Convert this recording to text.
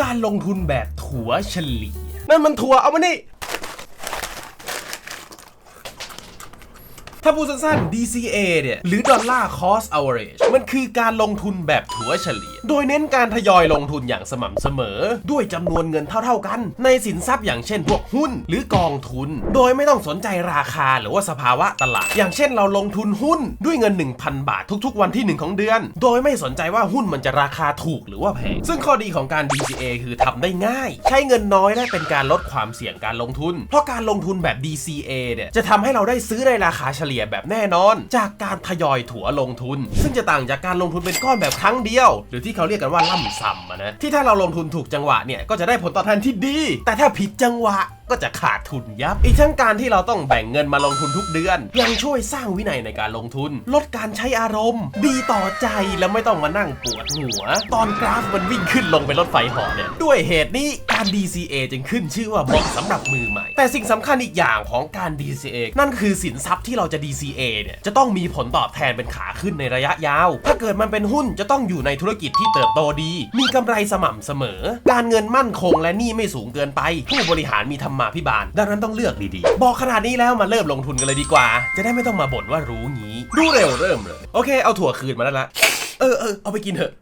การลงทุนแบบถัวเฉลี่ยนั่นมันถั่วเอามานี่ ถ้าพูดสั้นๆ DCA เนี่ย หรือ Dollar Cost Average มันคือการลงทุนแบบถัวเฉลี่ย โดยเน้นการทยอยลงทุนอย่างสม่ำเสมอ ด้วยจำนวนเงินเท่าๆกัน ในสินทรัพย์อย่างเช่นพวกหุ้น หรือกองทุน โดยไม่ต้องสนใจราคาหรือว่าสภาวะตลาด อย่างเช่นเราลงทุนหุ้นด้วยเงิน 1,000 บาททุกๆ วันที่ 1 ของเดือน โดยไม่สนใจว่าหุ้นมันจะราคาถูกหรือว่าแพง ซึ่งข้อดีของการ DCA คือทำได้ง่าย ใช้เงินน้อยและเป็นการลดความเสี่ยงการลงทุน เพราะการลงทุนแบบ DCA เนี่ยจะทำให้เราได้ซื้อในราคาเฉลี่ยแบบแน่นอน จากการทยอยถัวลงทุน ซึ่งจะต่างจากการลงทุนเป็นก้อนแบบครั้งเดียว หรือที่เขาเรียกกันว่าล่ำซ้ำนะที่ถ้าเราลงทุนถูกจังหวะเนี่ยก็จะได้ผลตอบแทนที่ดี แต่ถ้าผิดจังหวะ ก็จะขาดทุนยับ อีกทั้งการที่เราต้องแบ่งเงินมาลงทุนทุกเดือน ยังช่วยสร้างวินัยในการลงทุน ลดการใช้อารมณ์ ดีต่อใจและไม่ต้องมานั่งปวดหัว ตอนกราฟมันวิ่งขึ้นลงไปรถไฟหอเนี่ย ด้วยเหตุนี้การ DCA จึงขึ้นชื่อว่าเหมาะสำหรับมือใหม่ แต่สิ่งสำคัญอีกอย่างของการ DCA นั่นคือสินทรัพย์ที่เราจะ DCA เนี่ยจะต้องมีผลตอบแทนเป็นขาขึ้นในระยะยาว ถ้าเกิดมันเป็นหุ้นจะต้องอยู่ในธุรกิจที่เติบโตดี มีกำไรสม่ำเสมอ การเงินมั่นคงและหนี้ไม่สูงเกินไป ผู้บริหารมีธรรมาพิบาล ดังนั้นต้องเลือกดีๆ บอกขนาดนี้แล้วมาเริ่มลงทุนกันเลยดีกว่า จะได้ไม่ต้องมาบ่นว่ารู้งี้ ดูเร็วเริ่มเลย โอเค เอาถั่วคืนมาแล้วละเออเออเอาไปกินเถอะ